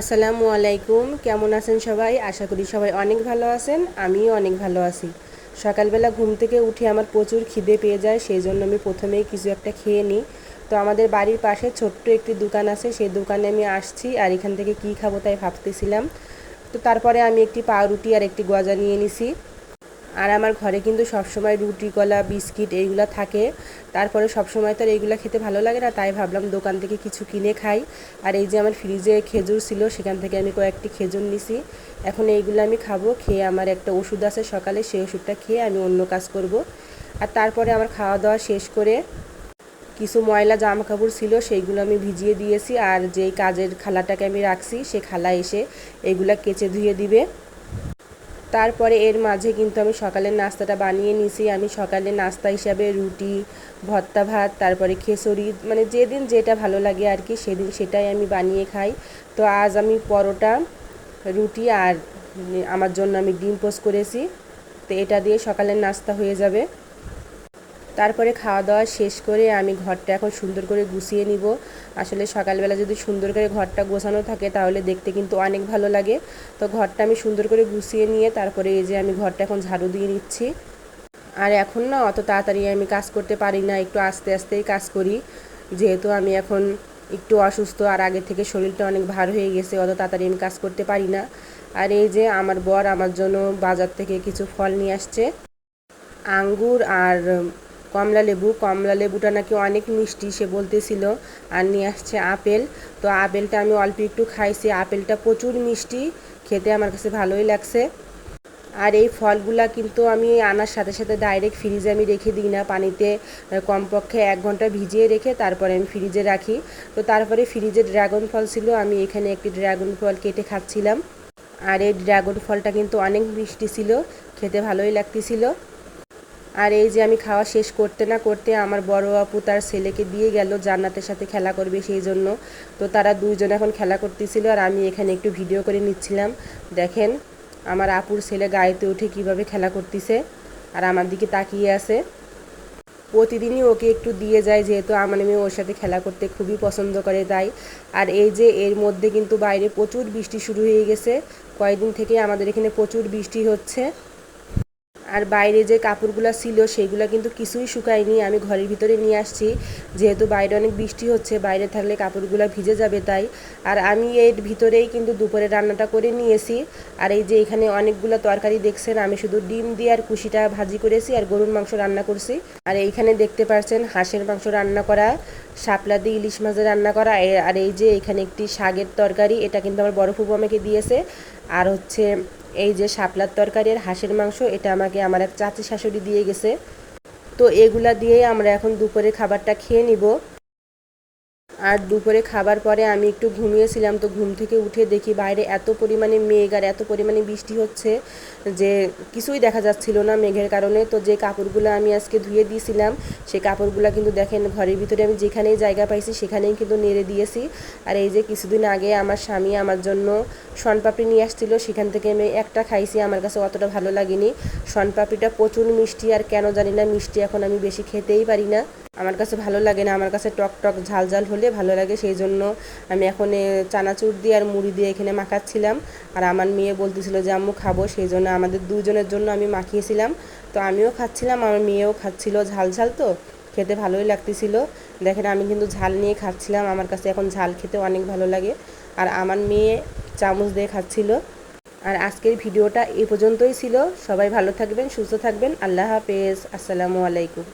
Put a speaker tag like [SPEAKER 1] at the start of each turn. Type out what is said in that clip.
[SPEAKER 1] আসসালামু আলাইকুম। কেমন আছেন সবাই? আশা করি সবাই অনেক ভালো আছেন, আমিও অনেক ভালো আছি। সকালবেলা ঘুম থেকে উঠে আমার প্রচুর খিদে পেয়ে যায়, সেই জন্য আমি প্রথমেই কিছু একটা খেয়ে নিই। তো আমাদের বাড়ির পাশে ছোট্ট একটি দোকান আছে, সেই দোকানে আমি আসছি আর এখান থেকে কী খাব তাই ভাবতেছিলাম। তো তারপরে আমি একটি পাউরুটি আর একটি গজা নিয়ে নিছি। আর আমার ঘরে কিন্তু সবসময় রুটি, কলা, বিস্কিট এইগুলো থাকে। তারপরে সবসময় তো আর এইগুলো খেতে ভালো লাগে না, তাই ভাবলাম দোকান থেকে কিছু কিনে খাই। আর এই যে আমার ফ্রিজে খেজুর ছিল, সেখান থেকে আমি কয়েকটি খেজুর নিছি। এখন এইগুলো আমি খাব, খেয়ে আমার একটা ওষুধ আছে সকালে, সেই ওষুধটা খেয়ে আমি অন্য কাজ করব। আর তারপরে আমার খাওয়া দাওয়া শেষ করে কিছু ময়লা জামা কাপড় ছিল, সেইগুলো আমি ভিজিয়ে দিয়েছি। আর যেই কাজের খালাটাকে আমি রাখছি, সে খালা এসে এইগুলা কেচে ধুয়ে দিবে। তারপরে এর মাঝে কিন্তু আমি সকালের নাস্তাটা বানিয়ে নিছি আমি সকালে নাস্তা হিসাবে রুটি, ভর্তা ভাত, তারপরে খেসুরি মানে যেদিন যেটা ভালো লাগে আর কি সেদিন সেটাই আমি বানিয়ে খাই। তো আজ আমি পরোটা, রুটি আর আমার জন্য আমি ডিম পোস্ট করেছি। তো এটা দিয়ে সকালের নাস্তা হয়ে যাবে। তারপরে খাওয়া দাওয়া শেষ করে আমি ঘরটা এখন সুন্দর করে গুছিয়ে নিব। আসলে সকালবেলা যদি সুন্দর করে ঘরটা গোছানো থাকে তাহলে দেখতে কিন্তু অনেক ভালো লাগে। তো ঘরটা আমি সুন্দর করে গুছিয়ে নিয়ে তারপরে এই যে আমি ঘরটা এখন ঝাড়ু দিয়ে নিচ্ছি। আর এখন না অত তাড়াতাড়ি আমি কাজ করতে পারি না, একটু আস্তে আস্তেই কাজ করি। যেহেতু আমি এখন একটু অসুস্থ আর আগে থেকে শরীরটা অনেক ভার হয়ে গেছে, অত তাড়াতাড়ি আমি কাজ করতে পারি না। আর এই যে আমার বর আমার জন্য বাজার থেকে কিছু ফল নিয়ে আসছে। আঙ্গুর আর কমলা লেবু, কমলা লেবুটা নাকি অনেক মিষ্টি, সে বলতেছিল। আর নিয়ে আসছে আপেল। তো আপেলটা আমি অল্প একটু খাইছি। আপেলটা প্রচুর মিষ্টি, খেতে আমার কাছে ভালোই লাগছে। আর এই ফলগুলা কিন্তু আমি আনার সাথে সাথে ডাইরেক্ট ফ্রিজে আমি রেখে দিই না। পানিতে কমপক্ষে এক ঘণ্টা ভিজিয়ে রেখে তারপরে আমি ফ্রিজে রাখি। তো তারপরে ফ্রিজে ড্রাগন ফল ছিল, আমি এখানে একটি ড্রাগন ফল কেটে খাচ্ছিলাম। আর এই ড্রাগন ফলটা কিন্তু অনেক মিষ্টি ছিল, খেতে ভালোই লাগতেছিল। আর এই যে আমি খাওয়া শেষ করতে না করতে আমার বড় আপু তার ছেলেকে দিয়ে গেল, জান্নাতের সাথে খেলা করবে সেই জন্য। তো তারা দুইজন এখন খেলা করতেছিল আর আমি এখানে একটু ভিডিও করে নিচ্ছিলাম। দেখেন, আমার আপুর ছেলে গাড়িতে উঠে কীভাবে খেলা করতেছে আর আমার দিকে তাকিয়ে আছে। প্রতিদিনই ওকে একটু দিয়ে যায়, যেহেতু আমার মেয়ে ওর সাথে খেলা করতে খুবই পছন্দ করে তাই। আর এই যে এর মধ্যে কিন্তু বাইরে প্রচুর বৃষ্টি শুরু হয়ে গেছে। কয়েকদিন থেকে আমাদের এখানে প্রচুর বৃষ্টি হচ্ছে। আর বাইরে যে কাপড়গুলো ছিল সেগুলো কিন্তু কিছুই শুকায়নি, আমি ঘরের ভিতরে নিয়ে আসছি। যেহেতু বাইরে অনেক বৃষ্টি হচ্ছে, বাইরে থাকলে কাপড়গুলো ভিজে যাবে তাই। আর আমি এর ভিতরেই কিন্তু দুপুরে রান্নাটা করে নিয়েছি। আর এই যে এখানে অনেকগুলো তরকারি দেখছেন, আমি শুধু ডিম দিয়ে আর কুশিটা ভাজি করেছি আর গরুর মাংস রান্না করছি। আর এইখানে দেখতে পাচ্ছেন হাঁসের মাংস রান্না করা, শাপলা দিয়ে ইলিশ মাছের রান্না করা আর এই যে এখানে একটি শাকের তরকারি, এটা কিন্তু আমার বড় ফুবু আমাকে দিয়েছে। আর হচ্ছে এই যে শাপলার তরকারি আর হাঁসের মাংস, এটা আমাকে আমার এক চাচি শাশুড়ি দিয়ে গেছে। তো এগুলা দিয়েই আমরা এখন দুপুরে খাবারটা খেয়ে নিব। আর দুপুরে খাবার পরে আমি একটু ঘুমিয়েছিলাম, তো ঘুম থেকে উঠে দেখি বাইরে এত পরিমাণে মেঘ আর এত পরিমাণে বৃষ্টি হচ্ছে যে কিছুই দেখা যাচ্ছিল না মেঘের কারণে। তো যে কাপড়গুলো আমি আজকে ধুয়ে দিয়েছিলাম, সেই কাপড়গুলো কিন্তু দেখেন ঘরের ভিতরে আমি যেখানেই জায়গা পাইছি সেখানেই কিন্তু নেড়ে দিয়েছি। আর এই যে কিছুদিন আগে আমার স্বামী আমার জন্য শনপাপড়ি নিয়ে আসছিল, সেখান থেকে আমি একটা খাইছি, আমার কাছে অতটা ভালো লাগেনি। শনপাপড়িটা প্রচুর মিষ্টি আর কেন জানি না, মিষ্টি এখন আমি বেশি খেতেই পারি না। আমার কাছে ভালো লাগে না, আমার কাছে টক টক ঝাল ঝাল হলে ভালো লাগে, সেই জন্য আমি এখন চানাচুর দিয়ে আর মুড়ি দিয়ে এখানে মাখাচ্ছিলাম। আর আমার মেয়ে বলতেছিল যে, আম্মু, খাব। সেই জন্য আমাদের দুজনের জন্য আমি মাখিয়েছিলাম। তো আমিও খাচ্ছিলাম, আমার মেয়েও খাচ্ছিল ঝাল ঝাল তো, খেতে ভালোই লাগতেছিল। দেখেন আমি কিন্তু ঝাল নিয়ে খাচ্ছিলাম, আমার কাছে এখন ঝাল খেতে অনেক ভালো লাগে। আর আমার মেয়ে চামচ দিয়ে খাচ্ছিল। আর আজকের ভিডিওটা এ পর্যন্তই ছিল। সবাই ভালো থাকবেন, সুস্থ থাকবেন। আল্লাহ হাফেজ। আসসালামু আলাইকুম।